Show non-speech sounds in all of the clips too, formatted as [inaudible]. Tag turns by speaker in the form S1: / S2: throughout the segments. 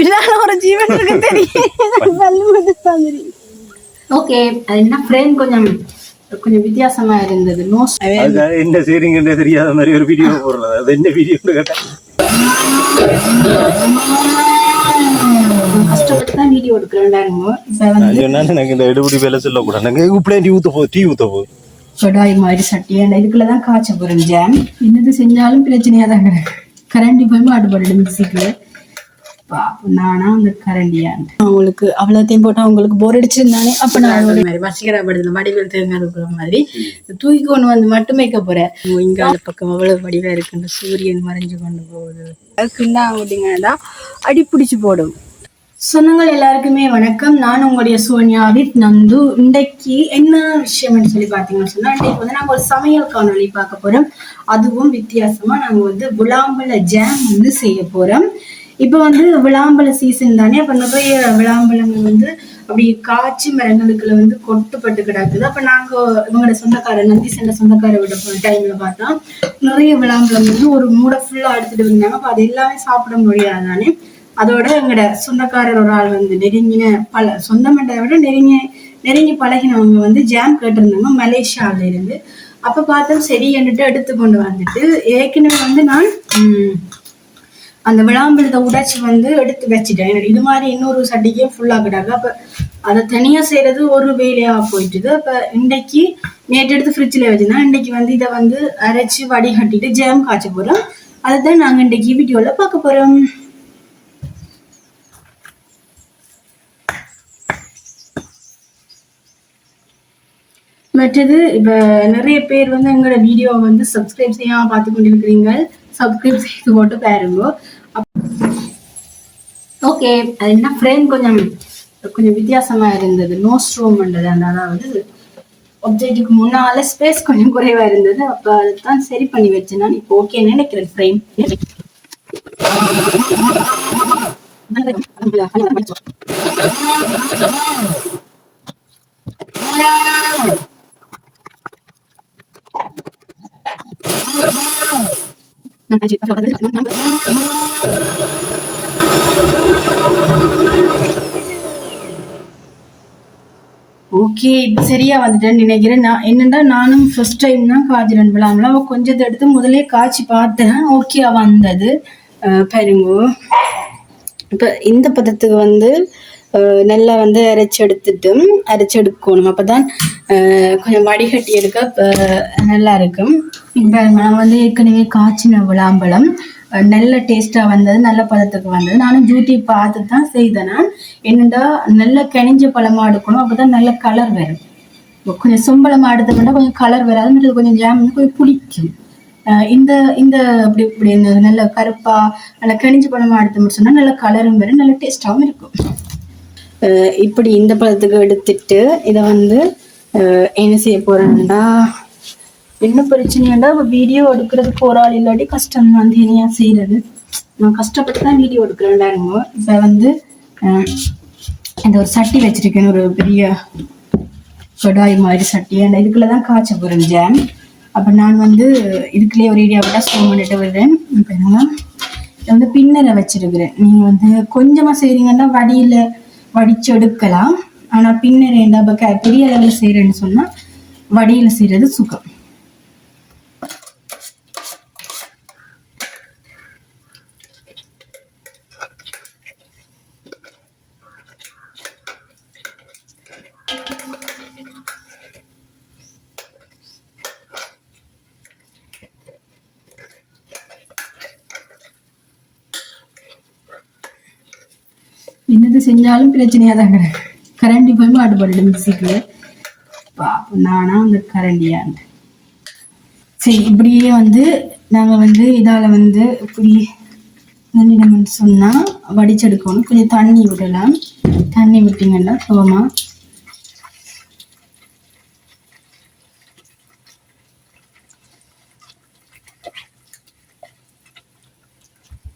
S1: பின்னால ஒரு ஜீவன் இருக்கு தெரியும் [laughs] ஓகே அது என்ன ஃப்ரேம் கொஞ்சம் கொஞ்சம் வித்தியாசமா இருந்தது. நோஸ்
S2: என்ன? செய்றீங்கன்றே தெரியாத மாதிரி ஒரு வீடியோ போடுறது. அது என்ன வீடியோன்னு கேட்டேன்
S1: கஷ்டப்பட்டு தான் வீடியோ எடுக்கிறேன்
S2: எனக்கு இந்த எடுபடி வேலை சொல்லக்கூடாது. நாங்கள் இப்படியே டீ ஊற்ற போகுது டீ ஊற்ற போகுது
S1: கடாய் மாதிரி சட்டி அந்த இதுக்குள்ள தான் காய்ச்ச போறேன் ஜாம் என்னது செஞ்சாலும் பிரச்சனையா தான் கிடக்கு கரண்டி போய் மாட்டுப்படுது மிக்சிக்குள்ள பாப்போம் நானா அந்த கரண்டியான் அவங்களுக்கு அவ்வளோத்தையும் போட்டா அவங்களுக்கு போர் அடிச்சிருந்தானே? அப்ப நான் ஒரு மாதிரி வசீகரப்படுது வடிவில் தேங்காய் இருக்கிற மாதிரி தூக்கி கொண்டு வந்து மட்டும் வைக்க போறேன் இங்க அந்த பக்கம் அவ்வளவு வடிவா இருக்குன்னு சூரியன் மறைஞ்சு கொண்டு போகுது. அதுக்குன்னா அப்படிங்கன்னா அடி பிடிச்சு போடும். சொந்தங்கள் எல்லாருக்குமே வணக்கம். நான் உங்களுடைய சோனியா வித் நந்து. இன்றைக்கு என்ன விஷயம்னு சொல்லி பார்த்தீங்கன்னு சொன்னா இன்றைக்கு வந்து நாங்கள் ஒரு சமையல் காணொளி பார்க்க போறோம். அதுவும் வித்தியாசமா நாங்கள் வந்து விளாம்பழ ஜாம் வந்து செய்ய போறோம். இப்போ வந்து விளாம்பழ சீசன் தானே? அப்போ நிறைய விளாம்பழங்கள் வந்து அப்படி காய்ச்சி மரங்களுக்குள்ள வந்து கொட்டுப்பட்டு கிடக்குது. அப்போ நாங்கள் இவங்களோட சொந்தக்கார நந்தி சென்ற சொந்தக்கார விட டைம்ல பார்த்தா நிறைய விளாம்பழம் வந்து ஒரு மூடை ஃபுல்லாக எடுத்துட்டு வந்தாங்க. அப்போ அது எல்லாமே சாப்பிட முடியாது தானே? அதோட எங்களோட சொந்தக்காரர் ஒரு ஆள் வந்து நெருங்கின பல சொந்தமன்றதை விட நெருங்கி நெருங்கி பழகினவங்க வந்து ஜாம் கேட்டிருந்தாங்க மலேசியாவில இருந்து. அப்ப பார்த்தா சரி என்னட்டு எடுத்து கொண்டு வந்துட்டு ஏற்கனவே வந்து நான் உம், அந்த விளாம்பழத்தை உடைச்சி வந்து எடுத்து வச்சுட்டேன். இது மாதிரி இன்னொரு சட்டிக்கே ஃபுல்லாக கிடாக்கு. அதை தனியாக செய்யறது ஒரு வேலையாக போயிட்டுது. அப்போ இன்றைக்கு நேற்று எடுத்து ஃப்ரிட்ஜில் வச்சிருந்தேன். இன்னைக்கு வந்து இதை வந்து அரைச்சு வடிகட்டிட்டு ஜாம் காய்ச்ச போகிறோம் அதை தான் நாங்கள் இன்றைக்கு வீடியோவில் பார்க்க போகிறோம் மற்றது இப்போ நிறைய பேர் வந்து எங்களோட வீடியோவை வந்து சப்ஸ்கிரைப் செய்யாமல் பார்த்து கொண்டிருக்கிறீங்க சப்ஸ்கிரைப் செய்து [laughs] போட்டு பாருங்க. ஓகே அது என்ன ஃப்ரேம் கொஞ்சம் கொஞ்சம் வித்தியாசமா இருந்தது. நோ ஸ்ட்ரோம்ன்றது அந்த அதாவது ஒப்ஜெக்டுக்கு முன்னால ஸ்பேஸ் கொஞ்சம் குறைவா இருந்தது. அப்ப அதுதான் சரி பண்ணி வச்சேன் நான். இப்போ ஓகே நினைக்கிறேன் ஃப்ரேம் [laughs] ஓகே இப்போ சரியா வந்துட்டேன்னு நினைக்கிறேன். நான் என்னடா நானும் ஃபர்ஸ்ட் டைம் தான் காய்ச்சிரன் விழாமல அவள் கொஞ்சத்தை எடுத்து முதலே காய்ச்சி பார்த்தேன். ஓகே வந்தது. அஹ் பாருங்க. இப்போ இந்த பதத்துக்கு வந்து நல்லா வந்து அரைச்சி எடுத்துட்டு அரைச்சி எடுக்கணும் கொஞ்சம் வடிகட்டி எடுக்க நல்லா இருக்கும் இப்போ நான் வந்து ஏற்கனவே காய்ச்சின விளாம்பழம் நல்ல டேஸ்ட்டாக வந்தது நல்ல பதத்துக்கு வந்தது. நானும் ஜூட்டி பார்த்து தான் செய்தேன் நான். என்னடா நல்ல கனிஞ்ச பழமாக எடுக்கணும் அப்பதான் நல்ல கலர் வரும். கொஞ்சம் சொம்பளமா எடுத்துக்கிட்டால் கொஞ்சம் கலர் வராது மட்டும் கொஞ்சம் ஜாம் கொஞ்சம் பிடிக்கும் இந்த இந்த இப்படி இப்படி இந்த நல்ல கருப்பா நல்ல கனிஞ்ச பழமாக எடுத்து முடிச்சோம்னா நல்ல கலரும் வரும் நல்ல டேஸ்ட்டாகவும் இருக்கும். இப்படி இந்த பழத்துக்கு எடுத்துட்டு இதை வந்து என்ன செய்ய போறேன்னா என்ன பிரச்சனையாண்டா வீடியோ எடுக்கிறதுக்கு ஒரு ஆள் இல்லாட்டி கஷ்டம் வந்து தனியா செய்யறது. நான் கஷ்டப்பட்டு தான் வீடியோ எடுக்கிறேன்டாங்க இப்போ வந்து இந்த ஒரு சட்டி வச்சிருக்கேன் ஒரு பெரிய கடாய் மாதிரி சட்டி. அந்த இதுக்குள்ள தான் காய்ச்ச போகிறேன் ஜாம் அப்போ நான் வந்து இதுக்குள்ளேயே ஒரு ஏரியா விட்டால் ஸ்டோன் பண்ணிட்டு வருவேன். இப்போ என்னன்னா இதை வந்து பின்னரை வச்சிருக்கிறேன். நீங்கள் வந்து கொஞ்சமாக செய்கிறீங்கன்னா வடியில் வடிச்செடுக்கலாம். ஆனால் பின்னர் என்ன பெரிய அளவில் செய்கிறேன்னு சொன்னால் வடியில் செய்கிறது சுகம். என்ன செஞ்சாலும் பிரச்சனையாக தான் கிடக்கு கரண்டி போய் மாட்டுப்படுது மிக்சிக்குள்ள பாப்போம் நானா அந்த கரண்டியான் சரி இப்படியே வந்து நாங்கள் வந்து இதால் வந்து இப்படி நின்றுடணும்னு சொன்னால் வடிச்செடுக்கணும் கொஞ்சம் தண்ணி விடலாம் தண்ணி விட்டிங்கன்னா சுகமாக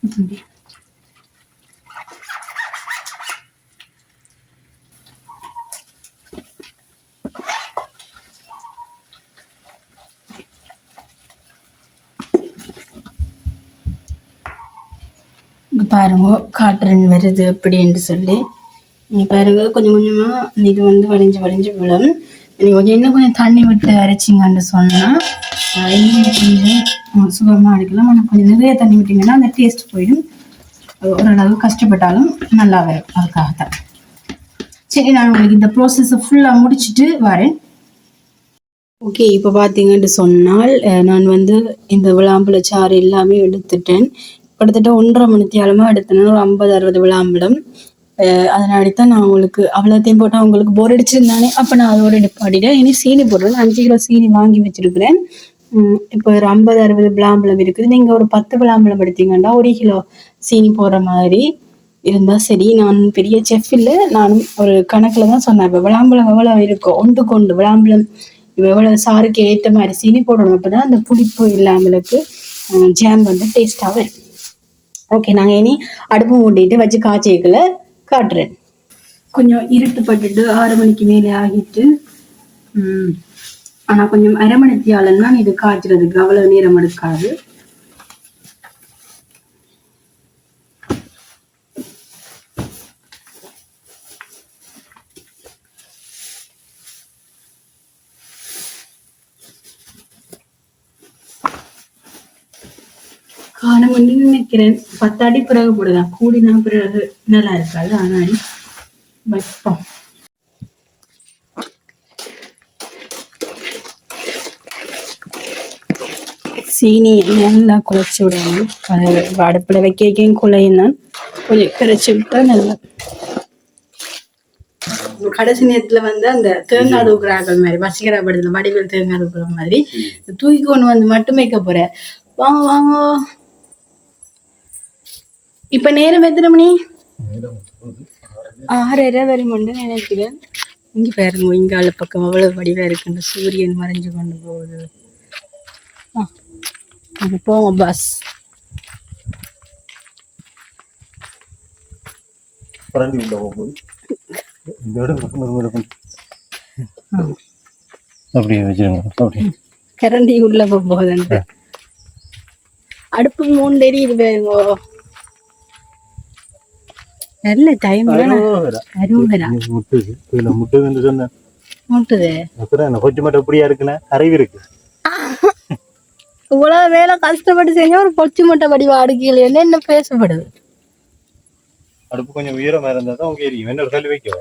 S1: இப்படி பாருங்க காட்டுறன் வருது அப்படின்னு சொல்லி. நீங்கள் பாருங்க கொஞ்சம் கொஞ்சமாக இது வந்து வளைஞ்சு வளைஞ்சு விழும். நீங்கள் கொஞ்சம் இன்னும் கொஞ்சம் தண்ணி விட்டு அரைச்சிங்கன்னு சொன்னால் இன்னும் கொஞ்சம் சுகமாக அடிக்கலாம் ஆனால் கொஞ்சம் நிறைய தண்ணி விட்டிங்கன்னா அந்த டேஸ்ட் போயிடும். ஓரளவு கஷ்டப்பட்டாலும் நல்லா வரும் அதுக்காகத்தான். சரி நான் உங்களுக்கு இந்த ப்ராசஸை ஃபுல்லாக முடிச்சிட்டு வரேன். ஓகே இப்போ பார்த்தீங்கன்னு சொன்னால் நான் வந்து இந்த விளாம்புல சாறு எல்லாமே எடுத்துட்டேன். கிட்டத்தட்ட ஒன்றரை மணித்தியாலமாக எடுத்தேன் ஒரு ஐம்பது அறுபது விளாம்பழம் அஹ், அதனாடி தான் நான் உங்களுக்கு அவ்வளோத்தையும் போட்டால் உங்களுக்கு போர் அடிச்சிருந்தானே அப்போ நான் அதோட எடுப்பாடிட்டேன் இனி சீனி போடுறது அஞ்சு கிலோ சீனி வாங்கி வச்சிருக்கிறேன். இப்போ ஒரு ஐம்பது அறுபது விளாம்பழம் இருக்குது. நீங்கள் ஒரு பத்து விளாம்பழம் எடுத்தீங்கன்னா ஒரு கிலோ சீனி போடுற மாதிரி இருந்தால் சரி. நான் பெரிய செஃப் இல்லை. நானும் ஒரு கணக்கில் தான் சொன்னேன். இப்போ விளாம்பழம் எவ்வளோ இருக்கும் ஒன்று கொண்டு விளாம்பழம் எவ்வளோ சாருக்கு ஏற்ற மாதிரி சீனி போடணும். அப்போ தான் அந்த புளிப்பு இல்லாமலுக்கு ஜாம் வந்து டேஸ்ட்டாக இருக்கும் ஓகே நாங்கள் இனி அடுப்பு மூட்டிட்டு வச்சு காய்ச்சிக்கல காட்டுறேன். கொஞ்சம் இருட்டு பட்டுட்டு ஆறு மணிக்கு மேலே ஆகிட்டு ஆனால் ஆனா கொஞ்சம் அரமணித்தியாளன் தான் இது காய்ச்சறதுக்கு அவ்வளவு நேரம் எடுக்காது. காணும் வந்து நினைக்கிறேன் பத்தாடி பிறகு போடுதான் கூடினா பிறகு நல்லா இருக்காது. ஆனால் வைப்போம். சீனி நல்லா குழைச்சி விடணும். அடுப்பில் வைக்க வைக்க குழையும் தான். கொஞ்சம் குறைச்சி விட்டா நல்லா கடைசி நேரத்துல வந்து அந்த தேங்காய் தூக்குறாக்கள் மாதிரி வசிக்கிறா படத்துல வடிவில் தேங்காய் தூக்குற மாதிரி. தூக்கி கொண்டு வந்து மட்டும் வைக்க போற வாங்க வாங்க இப்ப நேரம் எத்தனை மணி ஆறரை வருமென்று நினைக்கிறேன். இங்க பாருங்க இங்கால பக்கம் அவ்வளவு வடிவா இருக்குன்னு சூரியன் மறைஞ்சு கொண்டு போகுது. ஆ, அங்க போவோம் பஸ்.
S2: அப்படியே வச்சிருங்க
S1: கரண்டி உள்ள போகுதுன்ட்டு அடுப்பு மூணு தெரியுது பாருங்க. நல்ல டைம்
S2: அரோகரா.
S1: அருவரா
S2: இது முட்டுது இதுல முட்டுதுன்னு சொன்னேன்
S1: மூட்டுது
S2: அப்புறம் என்ன கொஞ்சம் மட்டும் எப்படியா இருக்குண்ணே அறிவு இருக்கு
S1: இவ்வளவு வேலை கஷ்டப்பட்டு செஞ்சா ஒரு பொச்சு மட்டை வடிவா அடுக்கல என்ன பேசப்படுது
S2: அடுப்பு கொஞ்சம் உயரமா இருந்தா தான் உங்க எரியும் என்ன ஒரு கல் வைக்க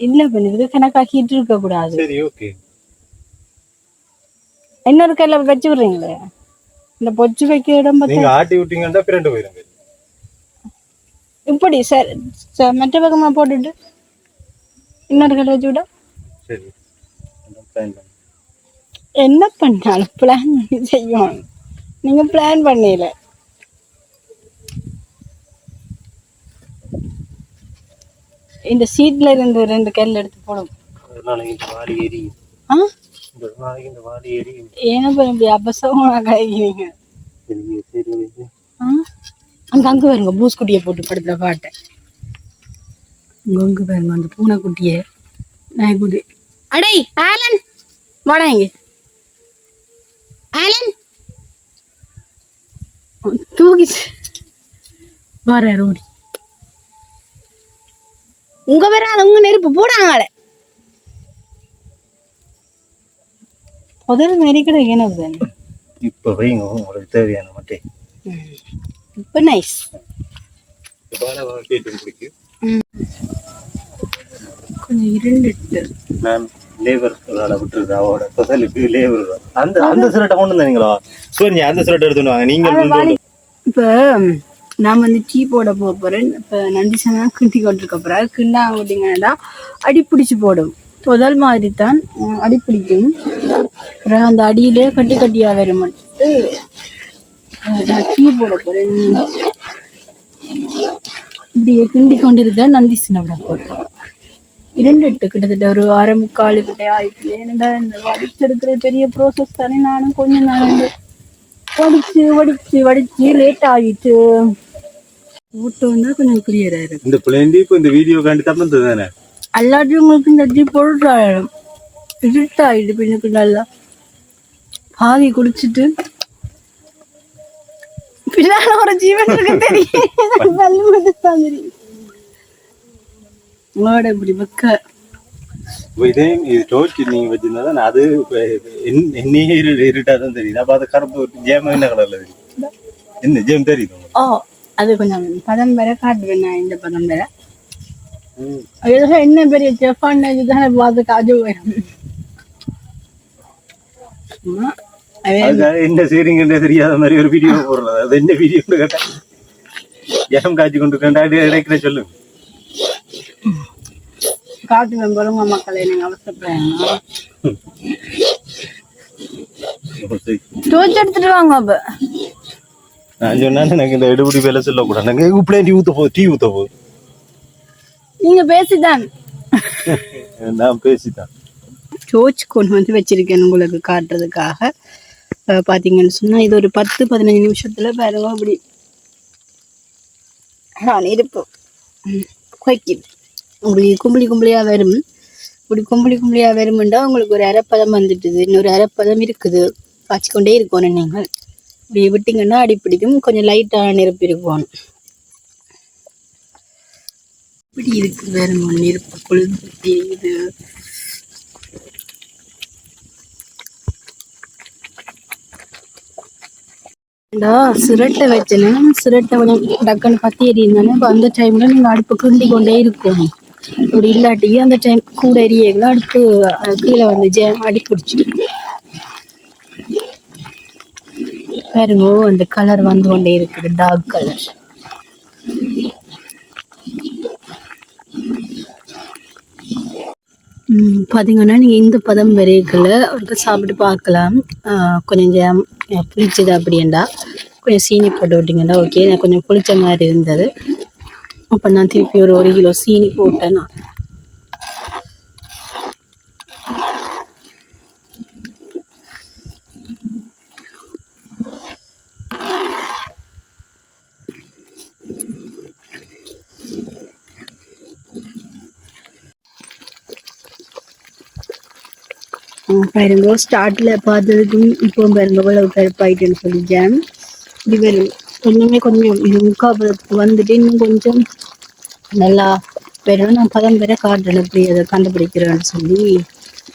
S1: இல்ல பண்ணுது கணக்காக்கிட்டு இருக்க கூடாது
S2: சரி ஓகே
S1: இன்னொரு கையில வச்சு விடுறீங்களே இந்த பொச்சு வைக்க இடம் பார்த்து
S2: நீங்க ஆட்டி விட்டீங்கன்னா பிறண்டு போயிருங்க
S1: இப்படி சார் மற்ற பக்கமா போட்டுட்டு இன்னொரு கையில வச்சு விட. என்ன பண்ணாலும் பிளான் பண்ணி செய்யணும். நீங்க பிளான் பண்ணல. இந்த சீட்ல இருந்து ரெண்டு கல் எடுத்து போடும். ஏன்னா இப்ப இப்படி
S2: சரி.
S1: ஆ? அங்க அங்க பாருங்க பூஸ்குட்டியை போட்டு படுத்துற பாட்டை. அங்க அங்க பாருங்க அந்த பூனைக்குட்டிய. நாய்க்குட்டி அடே ஆலன்! வாடா இங்க. ஆலன்! தூக்கிச்சு வர ரோடி உங்க வராத உங்க நெருப்பு போடாங்களே முதல் நெருக்கட தானே.
S2: இப்ப வைங்க உங்களுக்கு தேவையான மட்டும்
S1: இப்ப நைஸ் கொஞ்சம் இருண்டுட்டு
S2: நான் லேபர் விட்டுருக்கு அவரோட ஸ்பெஷலுக்கு லேபர் அந்த அந்த சிரட்டை கொண்டு வந்தீங்களா? சோனியா அந்த சிரட்டை எடுத்துட்டு வாங்க. நீங்க கொண்டு வந்து-
S1: இப்போ நான் வந்து டீ போட போக போறேன். இப்போ நன்றி சனா கிண்டி கொண்டிருக்க போறேன் கிண்டா அப்படிங்கன்னா அடி பிடிச்சு போடும். முதல் மாதிரி தான் அடி பிடிக்கும். அப்புறம் அந்த அடியிலே கட்டி கட்டியா வரும். டீ போட போறேன் இப்படியே கிண்டி கொண்டிருக்க நந்தி சின்ன போட்டேன் இரண்டு எட்டு கிட்டத்தட்ட ஒரு அரை முக்கால் கிட்டே ஆயிடுச்சு. ஏன்னா இந்த வடிச்செடுக்கிற பெரிய ப்ரோசஸ் தானே நானும் கொஞ்சம் வந்து வடிச்சு வடிச்சு வடிச்சு லேட் ஆகிட்டு ஊட்ட வந்தா கொஞ்சம் கிளியரா இருக்கு
S2: இந்த பிளேண்டி இப்போ இந்த வீடியோ காண்டி தப்பு தானே?
S1: அல்லாட்டி உங்களுக்கு இந்த டீ பொருட்டாயிடும் இருட்டாயிடு பின்னுக்கு நல்லா பாதி குடிச்சிட்டு பின்னால ஒரு ஜீவன் இருக்கு தெரியும் பல்லு மட்டும் தான் தெரியும் உங்களோட இப்படி பக்க
S2: இப்போ இதே இது டோர்ச் நீங்க வச்சிருந்தா அது என்னையே இரு இருட்டா தான் தெரியுது அப்ப அது கருப்பு ஜேம் என்ன கலர்ல தெரியும் என்ன ஜேம் தெரியுது?
S1: ஓ அது கொஞ்சம் பதம் வேற காட்டுவேன் நான் இந்த பதம் வேற
S2: ம்.
S1: ஏதோ என்ன பெரிய செஃபான் இதுதான் பார்த்து காஜு வரும் சும்மா அவன்
S2: அதுக்காக என்ன செய்றீங்கன்றே தெரியாத மாதிரி ஒரு வீடியோ போடுறது அது என்ன வீடியோன்னு கேட்டா ஜேம் காய்ச்சி கொண்டு இடைக்கிற சொல்லுங்க
S1: காட்டு மெம்பருங்க மக்களை நீங்க அவசரப்படுறாங்க தோச்சு எடுத்துட்டு வாங்க அப்ப
S2: நான் சொன்னா எனக்கு இந்த எடுபடி வேலை சொல்லக்கூடாது நாங்க இப்படியே டீ ஊத்த போகுது டீ ஊத்த போகுது
S1: நீங்க பேசிதான்
S2: நான் பேசிட்டேன்
S1: டோர்ச் கொண்டு வந்து வச்சிருக்கேன் உங்களுக்கு காட்டுறதுக்காக பார்த்தீங்கன்னு சொன்னால் சொன்னா இது ஒரு பத்து பதினஞ்சு நிமிஷத்துல பாருங்க அப்படி நான் இருப்போம் குவைக்குது இப்படி கும்பலி கும்பலியா வரும். இப்படி கும்பலி கும்பலியா வருமெண்டா உங்களுக்கு ஒரு அரைப்பதம் வந்துட்டுது. இன்னொரு அரைப்பதம் இருக்குது. காய்ச்சிக்கொண்டே இருக்கணும் நீங்கள். இப்படி விட்டீங்கன்னா அடி பிடிக்கும். கொஞ்சம் லைட்டான நெருப்பு இருக்கணும் இப்படி இருக்கு வேறுங்க நெருப்பு கொழுந்து தெரியுது. டா சிரட்டை வச்சேன் சிரட்டை கொஞ்சம் டக்குன்னு பத்தி எறியிருந்தானே இப்போ அந்த டைம்ல நீங்க அடுப்பு கிண்டி கொண்டே இருக்கும் அப்படி இல்லாட்டி அந்த டைம் கூட எரியல அடுப்பு கீழே வந்து ஜேம் அடி பிடிச்சிடும் பாருங்கோ அந்த கலர் வந்து கொண்டே இருக்குது டார்க் கலர் பார்த்தீங்கன்னா பாத்தீங்கன்னா நீங்க இந்த பதம் வரைக்கல ஒரு சாப்பிட்டு பார்க்கலாம். ஆஹ் கொஞ்சம் ஜாம் புளிச்சது அப்படின்டா கொஞ்சம் சீனி போட்டு விட்டிங்கடா ஓகே எனக்கு கொஞ்சம் புளிச்ச மாதிரி இருந்தது. அப்போ நான் திருப்பி ஒரு ஒரு கிலோ சீனி போட்டேன் நான். பாருங்க ஸ்டார்ட்ல பார்த்ததுக்கும் இப்போ பாருங்க இவ்வளவு கருப்பாயிட்டுன்னு சொல்லி ஜாம் இது வரும் கொஞ்சமே கொஞ்சம் இது முக்காபுரத்துக்கு வந்துட்டு இன்னும் கொஞ்சம் நல்லா வரும் நான் பதம் பெற காட்டுறேன் எப்படி அதை கண்டுபிடிக்கிறேன்னு சொல்லி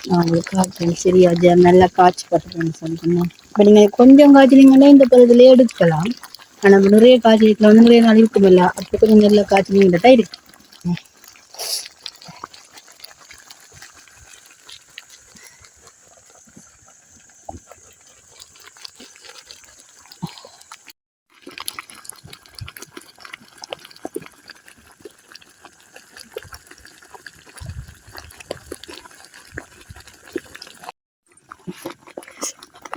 S1: நான் உங்களுக்கு காட்டுறேன். சரியா நல்லா காய்ச்சி பட்டுறேன்னு சொல்லிட்டு இப்போ நீங்கள் கொஞ்சம் காய்ச்சினீங்கன்னா இந்த பருவத்தில் எடுக்கலாம் ஆனால் நிறைய காய்ச்சல் வந்து நிறைய நாள் இருக்குமில்ல. அப்போ கொஞ்சம் நல்லா காய்ச்சினீங்கன்னா தான் இருக்கு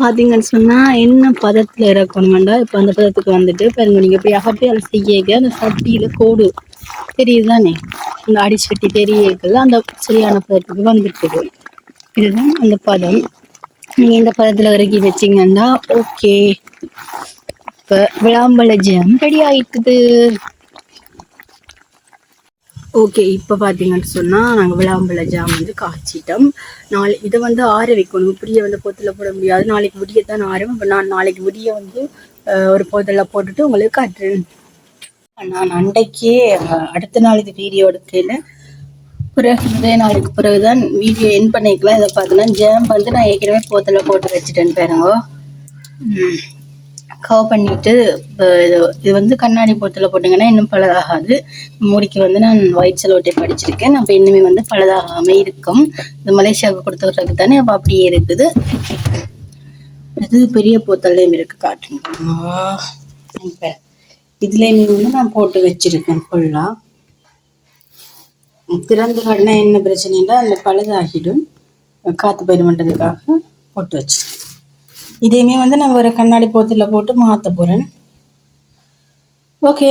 S1: பார்த்தீங்கன்னு சொன்னால் என்ன பதத்தில் இறக்கணுமெண்டா இப்போ அந்த பதத்துக்கு வந்துட்டு பாருங்க நீங்கள் போய் அகப்பி அதை செய்ய அந்த சட்டியில் கோடு. தெரியுதானே அந்த அடிச்சட்டி தெரியல அந்த சரியான பதத்துக்கு வந்துட்டுது இதுதான் அந்த பதம். நீங்கள் இந்த பதத்தில் இறக்கி வச்சீங்கன்னா ஓகே இப்போ விளாம்பழ ஜம் ரெடி ஆயிட்டுது. ஓகே இப்போ பார்த்தீங்கன்னு சொன்னால் நாங்கள் விளாம்பழ ஜாம் வந்து காய்ச்சிட்டோம். நாளை இதை வந்து ஆற வைக்கணும். இப்படியே வந்து பொத்தில் போட முடியாது. நாளைக்கு விடிய தான் ஆறும். இப்போ நான் நாளைக்கு விடிய வந்து ஒரு பொதில் போட்டுட்டு உங்களுக்கு காட்டுறேன். நான் அன்றைக்கே அடுத்த நாள் இது வீடியோ எடுக்கையில் பிறகு இதே நாளைக்கு பிறகு தான் வீடியோ என் பண்ணிக்கலாம். இதை பார்த்தோன்னா ஜாம் வந்து நான் ஏற்கனவே போத்தில் போட்டு வச்சுட்டேன்னு பாருங்க. கவர் பண்ணிட்டு இப்போ இது இது வந்து கண்ணாடி பொருத்தில் போட்டிங்கன்னா இன்னும் பழுதாகாது மூடிக்கு வந்து நான் ஒயிட் செலோட்டை படிச்சிருக்கேன். அப்போ இன்னுமே வந்து பழதாகாமல் இருக்கும். இந்த மலேசியாவுக்கு கொடுத்துறதுக்கு தானே அப்போ அப்படியே இருக்குது. இது பெரிய போத்தல்லையும் இருக்குது காட்டுங்க. இப்போ இதுலேயுமே வந்து நான் போட்டு வச்சிருக்கேன் ஃபுல்லாக திறந்து காட்டினா என்ன பிரச்சனைனா அந்த பழுதாகிடும். காற்று போயிடுமன்றதுக்காக போட்டு வச்சிருக்கேன். இதையுமே வந்து நான் ஒரு கண்ணாடி போத்தில் போட்டு மாற்ற போகிறேன் ஓகே